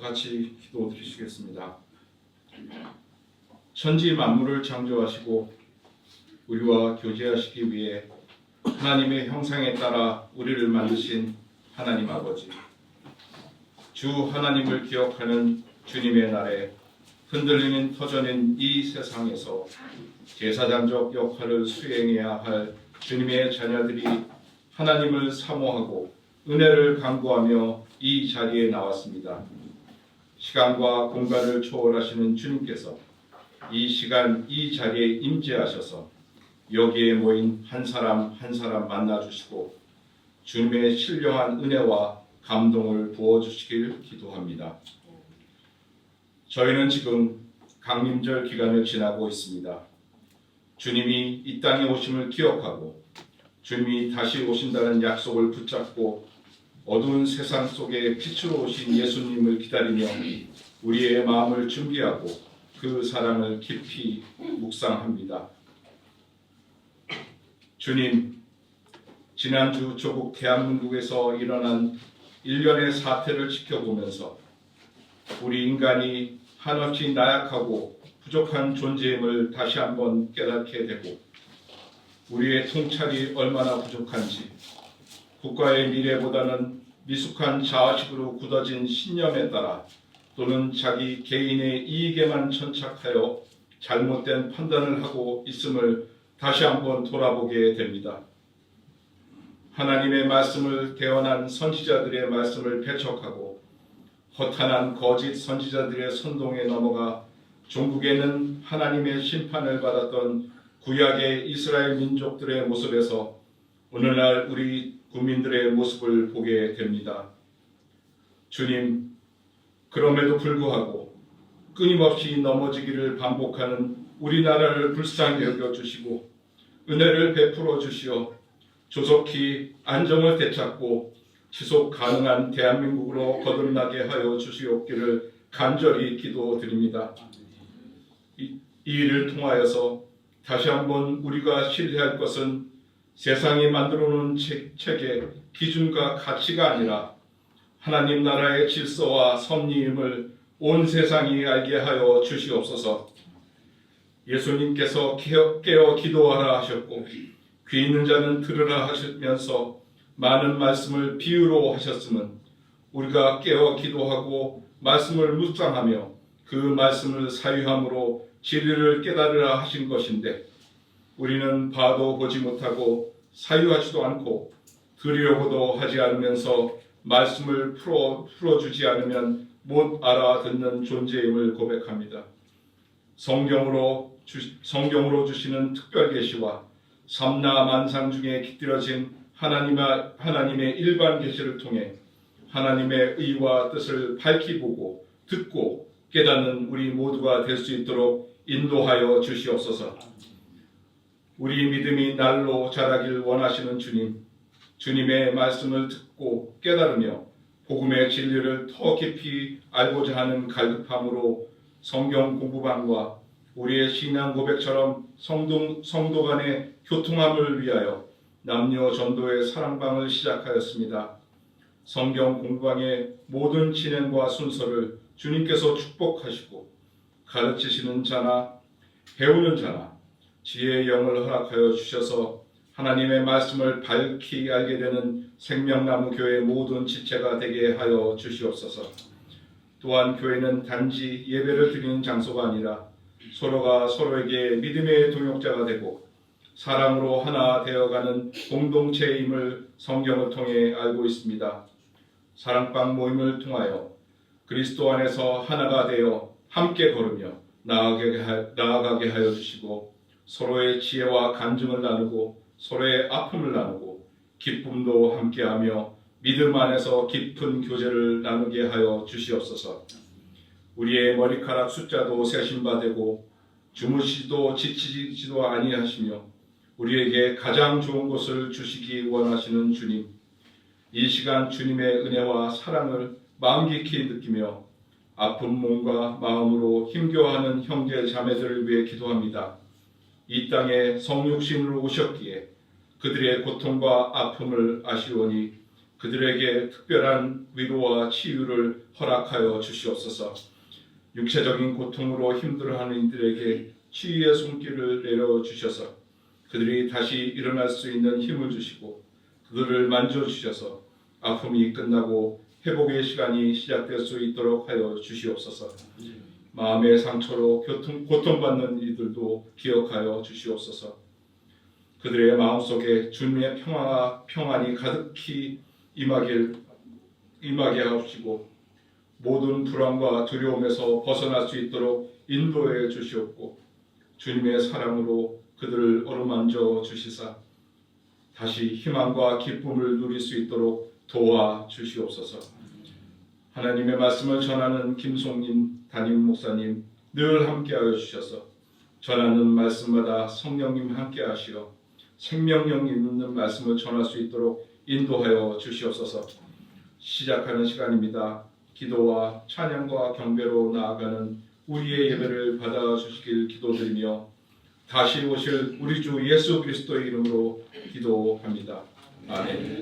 다 같이 기도 드리시겠습니다. 천지 만물을 창조하시고 우리와 교제하시기 위해 하나님의 형상에 따라 우리를 만드신 하나님 아버지 주 하나님을 기억하는 주님의 날에 흔들리는 터전인 이 세상에서 제사장적 역할을 수행해야 할 주님의 자녀들이 하나님을 사모하고 은혜를 강구하며 이 자리에 나왔습니다. 시간과 공간을 초월하시는 주님께서 이 시간 이 자리에 임재하셔서 여기에 모인 한 사람 한 사람 만나 주시고 주님의 신령한 은혜와 감동을 부어 주시길 기도합니다. 저희는 지금 강림절 기간을 지나고 있습니다. 주님이 이 땅에 오심을 기억하고 주님이 다시 오신다는 약속을 붙잡고 어두운 세상 속에 빛으로 오신 예수님을 기다리며 우리의 마음을 준비하고 그 사랑을 깊이 묵상합니다. 주님, 지난주 조국 대한민국에서 일어난 일련의 사태를 지켜보면서 우리 인간이 한없이 나약하고 부족한 존재임을 다시 한번 깨닫게 되고 우리의 통찰이 얼마나 부족한지 국가의 미래보다는 미숙한 자아식으로 굳어진 신념에 따라 또는 자기 개인의 이익에만 천착하여 잘못된 판단을 하고 있음을 다시 한번 돌아보게 됩니다. 하나님의 말씀을 대언한 선지자들의 말씀을 배척하고 허탄한 거짓 선지자들의 선동에 넘어가 종국에는 하나님의 심판을 받았던 구약의 이스라엘 민족들의 모습에서 오늘날 우리 국민들의 모습을 보게 됩니다. 주님, 그럼에도 불구하고 끊임없이 넘어지기를 반복하는 우리나라를 불쌍히 여겨주시고 은혜를 베풀어 주시어 조속히 안정을 되찾고 지속 가능한 대한민국으로 거듭나게 하여 주시옵기를 간절히 기도드립니다. 이, 이 일을 통하여서 다시 한번 우리가 신뢰할 것은 세상이 만들어 놓은 책, 책의 기준과 가치가 아니라 하나님 나라의 질서와 섭리임을 온 세상이 알게 하여 주시옵소서. 예수님께서 깨어, 깨어 기도하라 하셨고 귀 있는 자는 들으라 하시면서 많은 말씀을 비유로 하셨음은 우리가 깨어 기도하고 말씀을 묵상하며 그 말씀을 사유함으로 진리를 깨달으라 하신 것인데 우리는 봐도 보지 못하고 사유하지도 않고 들으려고도 하지 않으면서 말씀을 풀어 풀어주지 않으면 못 알아듣는 존재임을 고백합니다. 성경으로 주, 성경으로 주시는 특별 계시와 삼나 만상 중에 깃들어진 하나님의 하나님의 일반 계시를 통해 하나님의 의와 뜻을 밝히 보고 듣고 깨닫는 우리 모두가 될 수 있도록 인도하여 주시옵소서. 우리 믿음이 날로 자라길 원하시는 주님, 주님의 말씀을 듣고 깨달으며 복음의 진리를 더 깊이 알고자 하는 갈급함으로 성경 공부방과 우리의 신앙 고백처럼 성도, 성도 간의 교통함을 위하여 남녀 전도의 사랑방을 시작하였습니다. 성경 공부방의 모든 진행과 순서를 주님께서 축복하시고 가르치시는 자나 배우는 자나 지혜의 영을 허락하여 주셔서 하나님의 말씀을 밝히 알게 되는 생명나무 교회 모든 지체가 되게 하여 주시옵소서. 또한 교회는 단지 예배를 드리는 장소가 아니라 서로가 서로에게 믿음의 동역자가 되고 사랑으로 하나 되어가는 공동체임을 성경을 통해 알고 있습니다. 사랑방 모임을 통하여 그리스도 안에서 하나가 되어 함께 걸으며 나아가게 하여 주시고 서로의 지혜와 간증을 나누고 서로의 아픔을 나누고 기쁨도 함께하며 믿음 안에서 깊은 교제를 나누게 하여 주시옵소서. 우리의 머리카락 숫자도 세신바되고 주무시도 지치지도 아니하시며 우리에게 가장 좋은 것을 주시기 원하시는 주님. 이 시간 주님의 은혜와 사랑을 마음 깊이 느끼며 아픈 몸과 마음으로 힘겨워하는 형제 자매들을 위해 기도합니다. 이 땅에 성육신으로 오셨기에 그들의 고통과 아픔을 아시오니 그들에게 특별한 위로와 치유를 허락하여 주시옵소서. 육체적인 고통으로 힘들어하는 이들에게 치유의 손길을 내려 주셔서 그들이 다시 일어날 수 있는 힘을 주시고 그들을 만져 주셔서 아픔이 끝나고 회복의 시간이 시작될 수 있도록 하여 주시옵소서. 마음의 상처로 고통, 고통받는 이들도 기억하여 주시옵소서. 그들의 마음속에 주님의 평화와 평안이 가득히 임하길 임하게 하옵시고 모든 불안과 두려움에서 벗어날 수 있도록 인도해 주시옵고 주님의 사랑으로 그들을 어루만져 주시사 다시 희망과 기쁨을 누릴 수 있도록 도와 주시옵소서. 하나님의 말씀을 전하는 김송님 담임 목사님 늘 함께하여 주셔서 전하는 말씀마다 성령님 함께하시어 생명력 있는 말씀을 전할 수 있도록 인도하여 주시옵소서. 시작하는 시간입니다. 기도와 찬양과 경배로 나아가는 우리의 예배를 받아 주시길 기도드리며 다시 오실 우리 주 예수 그리스도의 이름으로 기도합니다. 아멘.